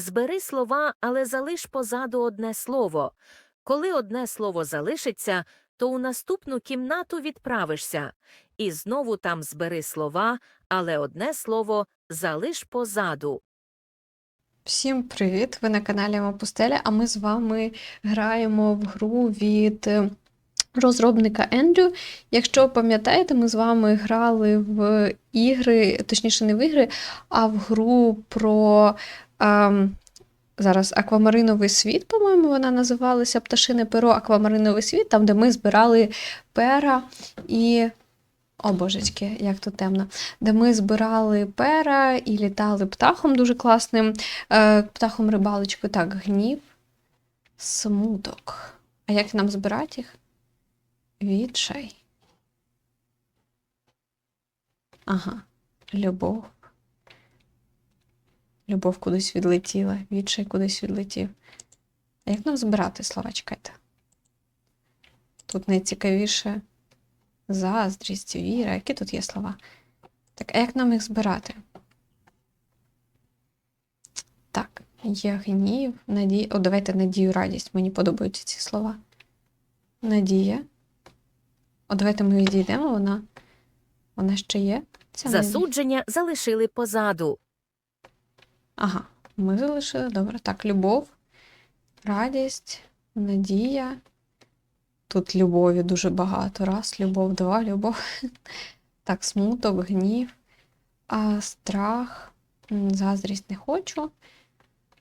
Збери слова, але залиш позаду одне слово. Коли одне слово залишиться, то у наступну кімнату відправишся. І знову там збери слова, але одне слово залиш позаду. Всім привіт! Ви на каналі Мапустеля, а ми з вами граємо в гру від розробника Ендрю. Якщо пам'ятаєте, ми з вами грали в ігри, точніше, не в ігри, а в гру про ем, зараз аквамариновий світ, по-моєму, вона називалася Пташине перо Аквамариновий світ, там, де ми збирали пера і. О, божечки, як тут темно. Де ми збирали пера і літали птахом дуже класним. Е, птахом рибалочкою. Так, гнів, смуток. А як нам збирати їх? Відчай. Ага, любов. Любов кудись відлетіла, відчай кудись відлетів. А як нам збирати слова? Чекайте. Тут найцікавіше заздрість, віра. Які тут є слова? Так, а як нам їх збирати? Так, є гнів, надія. О, давайте надію, радість. Мені подобаються ці слова. Надія. О, давайте ми відійдемо, вона. Вона ще є. Ця. Засудження залишили позаду. Ага, ми залишили. Добре. Так, любов, радість, надія. Тут любові дуже багато. Раз, любов, два, любов. Так, смуток, гнів, а, страх, заздрість не хочу.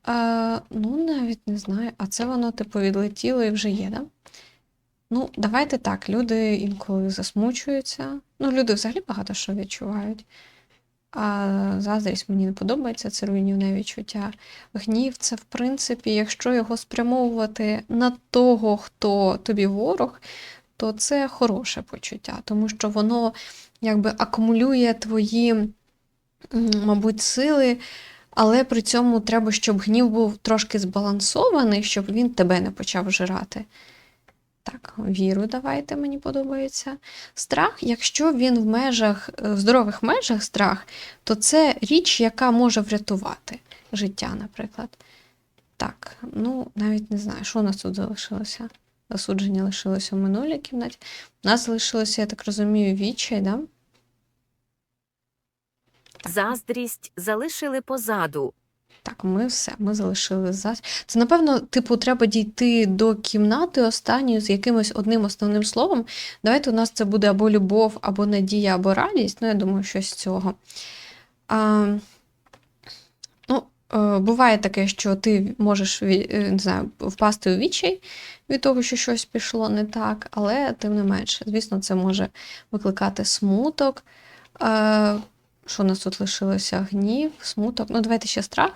А, ну, навіть не знаю. А це воно, типу, відлетіло і вже є, да? Ну, давайте так. Люди інколи засмучуються. Ну, люди взагалі багато що відчувають. А заздрість мені не подобається, це руйнівне відчуття. Гнів це, в принципі, якщо його спрямовувати на того, хто тобі ворог, то це хороше почуття, тому що воно якби акумулює твої, мабуть, сили, але при цьому треба, щоб гнів був трошки збалансований, щоб він тебе не почав жирати. Так, віру давайте, мені подобається. Страх, якщо він в межах, е, в здорових межах страх, то це річ, яка може врятувати життя, наприклад. Так, ну навіть не знаю, що у нас тут залишилося. Засудження лишилося в минулій кімнаті. У нас залишилося, я так розумію, відчай, да? Заздрість залишили позаду. Так, ми все, ми залишили за. Це, напевно, типу, треба дійти до кімнати останньої з якимось одним основним словом. Давайте у нас це буде або любов, або надія, або радість. Ну, я думаю, щось з цього. А, ну, е, буває таке, що ти можеш е, не знаю, впасти у відчай від того, що щось пішло не так, але тим не менше, звісно, це може викликати смуток. Е, що у нас тут лишилося? Гнів, смуток. Ну, давайте ще страх.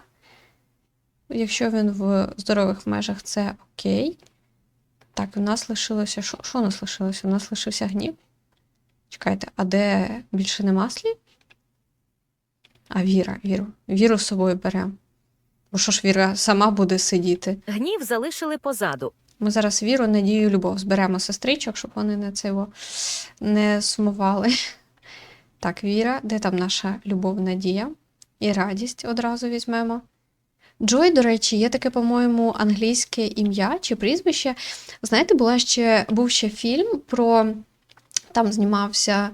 Якщо він в здорових межах, це окей. Так, у нас лишилося. Що, що у нас лишилося? У нас лишився гнів. Чекайте, а де більше нема слів? А віра, віру. Віру з собою беремо. Бо що ж віра сама буде сидіти? Гнів залишили позаду. Ми зараз віру, надію, любов зберемо сестричок, щоб вони на це його не сумували. Так, віра, де там наша любов, надія і радість одразу візьмемо. Джой, до речі, є таке, по-моєму, англійське ім'я чи прізвище. Знаєте, була ще, був ще фільм про там знімався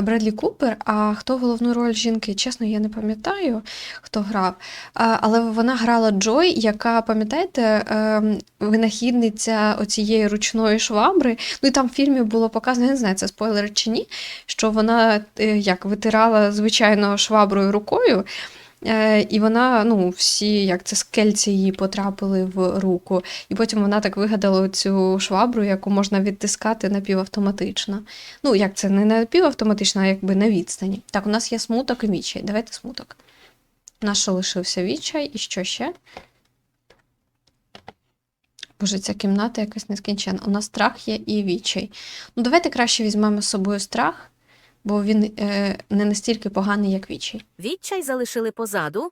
Бредлі Купер, а хто головну роль жінки, чесно, я не пам'ятаю, хто грав. Але вона грала Джой, яка, пам'ятаєте, ем, винахідниця оцієї ручної швабри. Ну і там в фільмі було показано, я не знаю, це спойлер чи ні, що вона е, як витирала звичайно шваброю рукою. Е, І вона, ну, всі, як це скельці її потрапили в руку. І потім вона так вигадала цю швабру, яку можна відтискати напівавтоматично. Ну, як це не напівавтоматично, а якби на відстані. Так, у нас є смуток і відчай. Давайте смуток. У ще лишився відчай, і що ще? Боже, ця кімната якась нескінченна. У нас страх є і відчай. Ну, давайте краще візьмемо з собою страх, бо він е, не настільки поганий, як відчай. Відчай залишили позаду.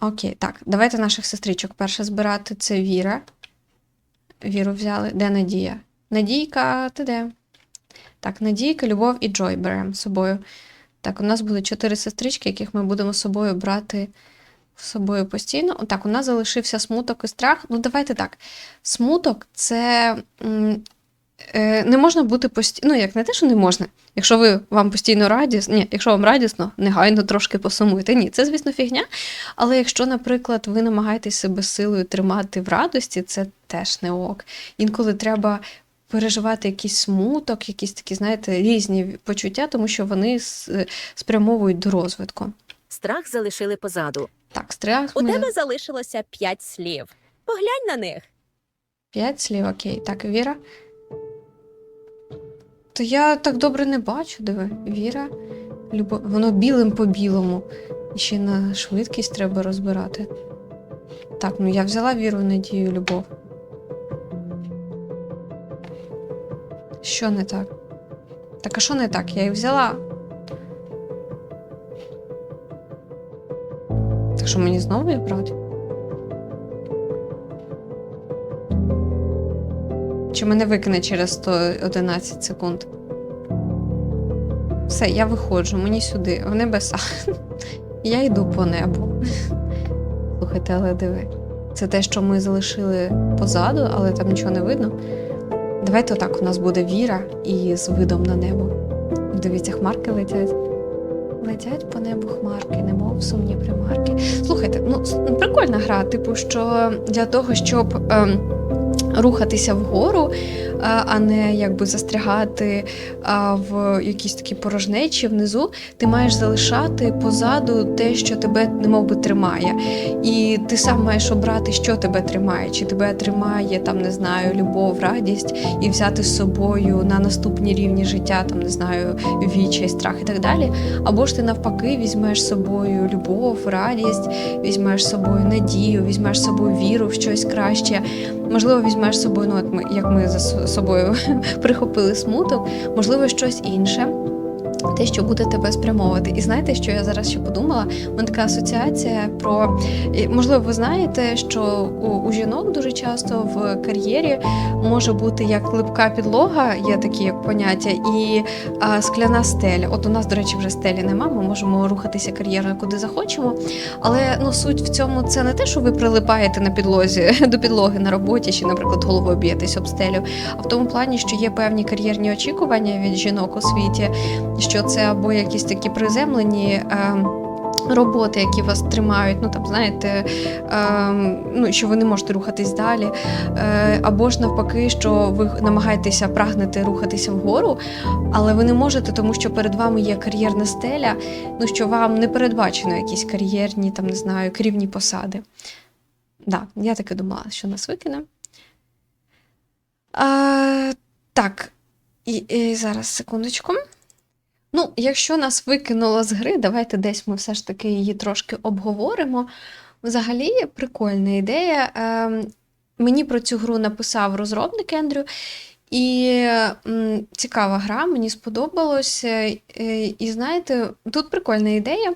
Окей, так, давайте наших сестричок перше збирати. Це Віра. Віру взяли. Де Надія? Надійка, ти де? Так, Надійка, Любов і Джой беремо з собою. Так, у нас буде чотири сестрички, яких ми будемо з собою брати з собою постійно. Так, у нас залишився смуток і страх. Ну, давайте так. Смуток це не можна бути постійно. Ну, як не те, що не можна. Якщо ви вам постійно радісно, ні, якщо вам радісно, негайно трошки посумуйте. Ні, це, звісно, фігня. Але якщо, наприклад, ви намагаєтесь себе силою тримати в радості, це теж не ок. Інколи треба переживати якийсь смуток, якісь такі, знаєте, різні почуття, тому що вони спрямовують до розвитку. Страх залишили позаду. Так, страх. У ми- тебе залишилося п'ять слів. Поглянь на них. П'ять слів, окей. Так, Віра. То я так добре не бачу, диви. Віра. Любов. Воно білим по білому. І ще на швидкість треба розбирати. Так, ну я взяла віру, надію, любов. Що не так? Так, а що не так? Я їх взяла. Так що мені знову їх брати? Чи мене викине через 111 секунд? Все, я виходжу, мені сюди, в небеса. Я йду по небу. Слухайте, але диви. Це те, що ми залишили позаду, але там нічого не видно. Давайте отак у нас буде віра і з видом на небо. Дивіться, хмарки летять. Летять по небу хмарки, немов сумні примарки. Слухайте, ну прикольна гра, типу, що для того, щоб. Ем, рухатися вгору, а а не якби застрягати в якійсь такій порожнечі внизу, ти маєш залишати позаду те, що тебе немов би тримає. І ти сам маєш обрати, що тебе тримає, чи тебе тримає там, не знаю, любов, радість, і взяти з собою на наступні рівні життя, там не знаю, вічай, страх і так далі. Або ж ти навпаки візьмеш з собою любов, радість, візьмеш з собою надію, візьмеш з собою віру в щось краще. Можливо, візьмеш з собою, ну от ми, як ми собою прихопили смуток, можливо, щось інше. Те, що буде тебе спрямовувати. І знаєте, що я зараз ще подумала? Мене така асоціація про можливо, ви знаєте, що у, у жінок дуже часто в кар'єрі може бути як липка підлога, є такі як поняття, і а, скляна стеля. От у нас, до речі, вже стелі нема, ми можемо рухатися кар'єрою куди захочемо. Але ну суть в цьому це не те, що ви прилипаєте на підлозі до підлоги на роботі, чи, наприклад, головою б'єтесь об стелю, а в тому плані, що є певні кар'єрні очікування від жінок у світі, що це або якісь такі приземлені. Е, Роботи, які вас тримають, ну там знаєте, ем, ну що ви не можете рухатись далі, е, або ж навпаки, що ви намагаєтеся прагнете рухатися вгору, але ви не можете, тому що перед вами є кар'єрна стеля, ну що вам не передбачено якісь кар'єрні, там не знаю, керівні посади. Да, я таки думала, що нас викине. А, так, і, і зараз секундочку. Ну, якщо нас викинуло з гри, давайте десь ми все ж таки її трошки обговоримо. Взагалі, прикольна ідея. Ем, мені про цю гру написав розробник Ендрю, і м, цікава гра, мені сподобалося. Е, І знаєте, тут прикольна ідея.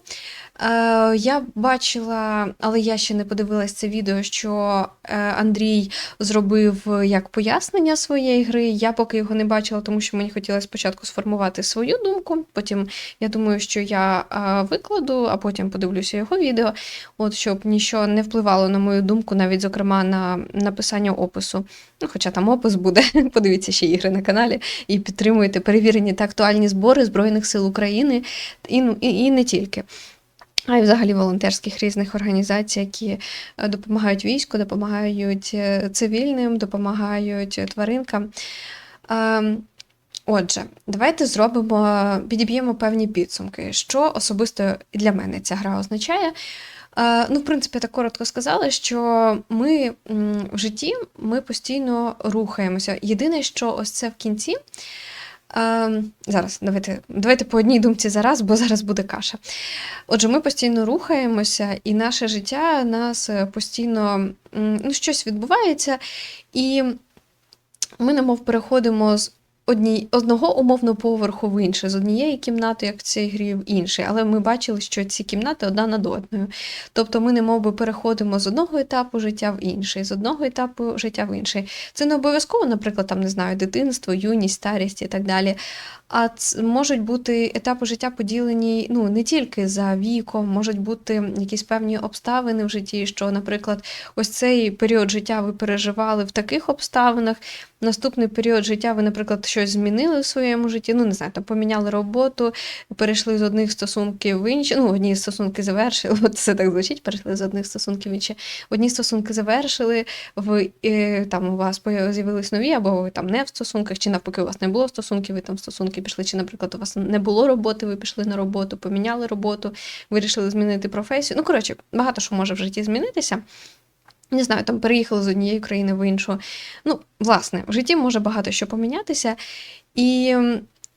Е, Я бачила, але я ще не подивилась це відео, що е, Андрій зробив як пояснення своєї гри. Я поки його не бачила, тому що мені хотілося спочатку сформувати свою думку. Потім я думаю, що я е, викладу, а потім подивлюся його відео, от щоб нічого не впливало на мою думку, навіть зокрема на написання опису. Ну, хоча там опис буде, подивіться ще ігри на каналі і підтримуйте перевірені та актуальні збори Збройних сил України і, ну, і, і не тільки. А й взагалі волонтерських різних організацій, які е, допомагають війську, допомагають е, цивільним, допомагають е, тваринкам. Ем, Отже, давайте зробимо, підіб'ємо певні підсумки, що особисто для мене ця гра означає. Ну, в принципі, так коротко сказала, що ми в житті ми постійно рухаємося. Єдине, що ось це в кінці. Е, зараз давайте, давайте по одній думці зараз, бо зараз буде каша. Отже, ми постійно рухаємося, і наше життя нас е, постійно ну, щось відбувається, і ми немов переходимо з одній, одного умовно поверху в інше, з однієї кімнати, як в цій грі, в інший. Але ми бачили, що ці кімнати одна над одною. Тобто ми не би переходимо з одного етапу життя в інший, з одного етапу життя в інший. Це не обов'язково, наприклад, там не знаю, дитинство, юність, старість і так далі. А можуть бути етапи життя поділені ну не тільки за віком, можуть бути якісь певні обставини в житті, що, наприклад, ось цей період життя ви переживали в таких обставинах. Наступний період життя ви, наприклад, щось змінили в своєму житті. Ну, не знаю, там поміняли роботу, перейшли з одних стосунків в інші. Ну, одні стосунки завершили. От це так звучить, перейшли з одних стосунків в інші. Одні стосунки завершили, е, там у вас з'явились нові, або ви там не в стосунках, чи навпаки, у вас не було стосунків, ви там в пішли, чи, наприклад, у вас не було роботи, ви пішли на роботу, поміняли роботу, вирішили змінити професію. Ну, коротше, багато що може в житті змінитися. Не знаю, там переїхали з однієї країни в іншу. Ну, власне, в житті може багато що помінятися, і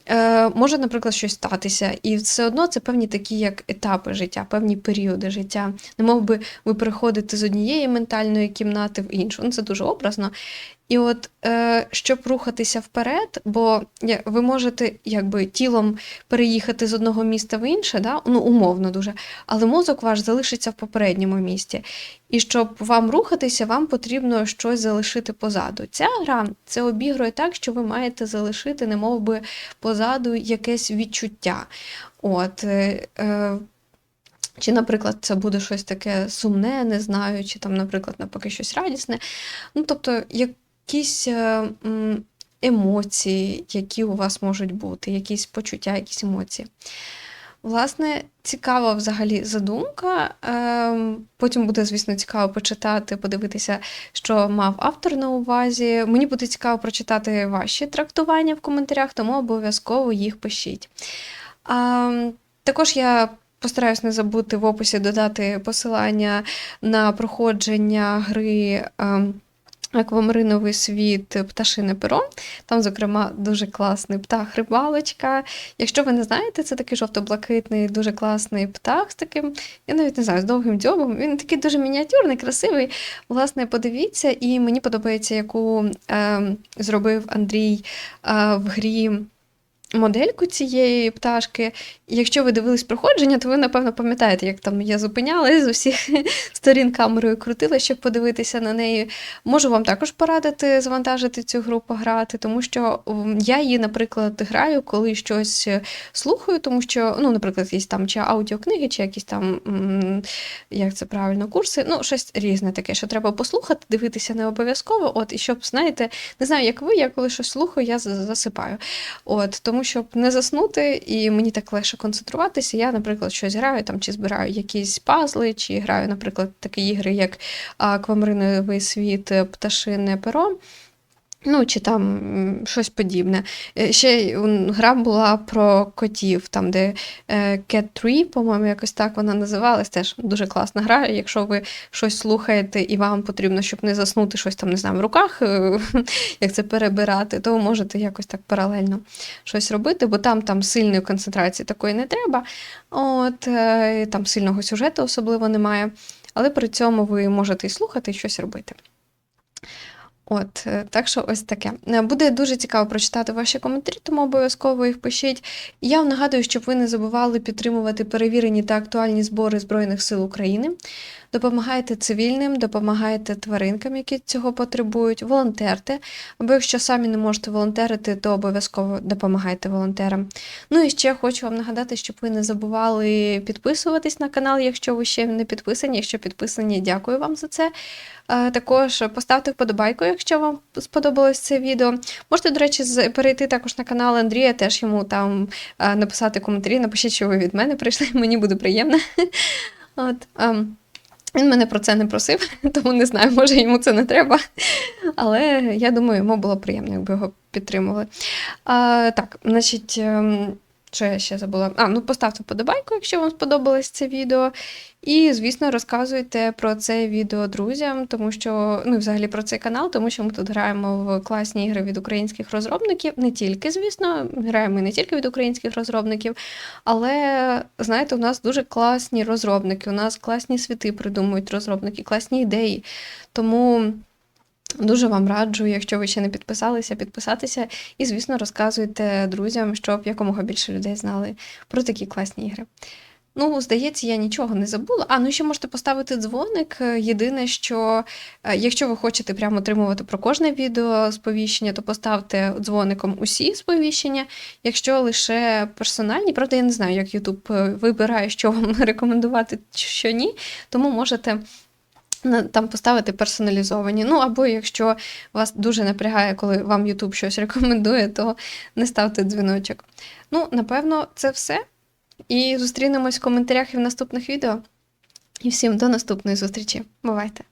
е, може, наприклад, щось статися. І все одно це певні такі як етапи життя, певні періоди життя. Не мов би ви переходите з однієї ментальної кімнати в іншу. Ну, це дуже образно. І от е, щоб рухатися вперед, бо ви можете якби тілом переїхати з одного міста в інше, да? ну умовно дуже, але мозок ваш залишиться в попередньому місті. І щоб вам рухатися, вам потрібно щось залишити позаду. Ця гра це обігрує так, що ви маєте залишити, не би, позаду якесь відчуття. От, е, е, чи, наприклад, це буде щось таке сумне, не знаю, чи там, наприклад, навпаки, щось радісне. Ну, тобто, якісь е, емоції, які у вас можуть бути, якісь почуття, якісь емоції. Власне, цікава взагалі задумка. Ем, Потім буде, звісно, цікаво почитати, подивитися, що мав автор на увазі. Мені буде цікаво прочитати ваші трактування в коментарях, тому обов'язково їх пишіть. Також я постараюсь не забути в описі додати посилання на проходження гри. Аквамариновий світ пташине перо. Там, зокрема, дуже класний птах рибалочка. Якщо ви не знаєте, це такий жовто-блакитний, дуже класний птах з таким, я навіть не знаю, з довгим дзьобом. Він такий дуже мініатюрний, красивий. Власне, подивіться, і мені подобається, яку е, зробив Андрій е, в грі. Модельку цієї пташки. Якщо ви дивились проходження, то ви, напевно, пам'ятаєте, як там я зупинялась з усіх сторін камерою крутила, щоб подивитися на неї. Можу вам також порадити завантажити цю гру пограти, тому що я її, наприклад, граю, коли щось е, слухаю, тому що, ну, наприклад, якісь там чи аудіокниги, чи якісь там, як це правильно, курси, ну, щось різне таке, що треба послухати, дивитися не обов'язково. От, і щоб, знаєте, не знаю, як ви, я коли щось слухаю, я засипаю. От, тому щоб не заснути, і мені так легше концентруватися, я, наприклад, щось граю там, чи збираю якісь пазли, чи граю, наприклад, такі ігри, як Аквамариновий світ, пташине перо. Ну, чи там щось подібне. Е, Ще гра була про котів, там, де е, Cat 3, по-моєму, якось так вона називалась. Теж дуже класна гра. Якщо ви щось слухаєте і вам потрібно, щоб не заснути щось там, не знаю, в руках, е, як це перебирати, то ви можете якось так паралельно щось робити, бо там, там сильної концентрації такої не треба. От, там сильного сюжету особливо немає. Але при цьому ви можете і слухати, і щось робити. От, е, так що ось таке. Е, Буде дуже цікаво прочитати ваші коментарі, тому обов'язково їх пишіть. Я вам нагадую, щоб ви не забували підтримувати перевірені та актуальні збори Збройних сил України. Допомагайте цивільним, допомагайте тваринкам, які цього потребують, волонтерте. Або якщо самі не можете волонтерити, то обов'язково допомагайте волонтерам. Ну і ще хочу вам нагадати, щоб ви не забували підписуватись на канал, якщо ви ще не підписані. Якщо підписані, дякую вам за це. Е, Також поставте вподобайку, якщо вам сподобалось це відео. Можете, до речі, перейти також на канал Андрія, теж йому там е, написати коментарі, напишіть, що ви від мене прийшли, мені буде приємно. От, ем, він мене про це не просив, тому не знаю, може йому це не треба. Але я думаю, йому було приємно, якби його підтримували. А, так, значить, ем, що я ще забула? А, ну поставте вподобайку, якщо вам сподобалось це відео. І, звісно, розказуйте про це відео друзям, тому що, ну, і взагалі про цей канал, тому що ми тут граємо в класні ігри від українських розробників. Не тільки, звісно, граємо і не тільки від українських розробників, але знаєте, у нас дуже класні розробники, у нас класні світи придумують розробники, класні ідеї. Тому Дуже вам раджу, якщо ви ще не підписалися, підписатися. І, звісно, розказуйте друзям, щоб якомога більше людей знали про такі класні ігри. Ну, здається, я нічого не забула. А, ну ще можете поставити дзвоник. Єдине, що е, якщо ви хочете прямо отримувати про кожне відео сповіщення, то поставте дзвоником усі сповіщення. Якщо лише персональні, правда, я не знаю, як YouTube е, вибирає, що вам рекомендувати, що ні, тому можете там поставити персоналізовані. Ну, або якщо вас дуже напрягає, коли вам YouTube щось рекомендує, то не ставте дзвіночок. Ну, напевно, це все. І зустрінемось в коментарях і в наступних відео. І всім до наступної зустрічі. Бувайте!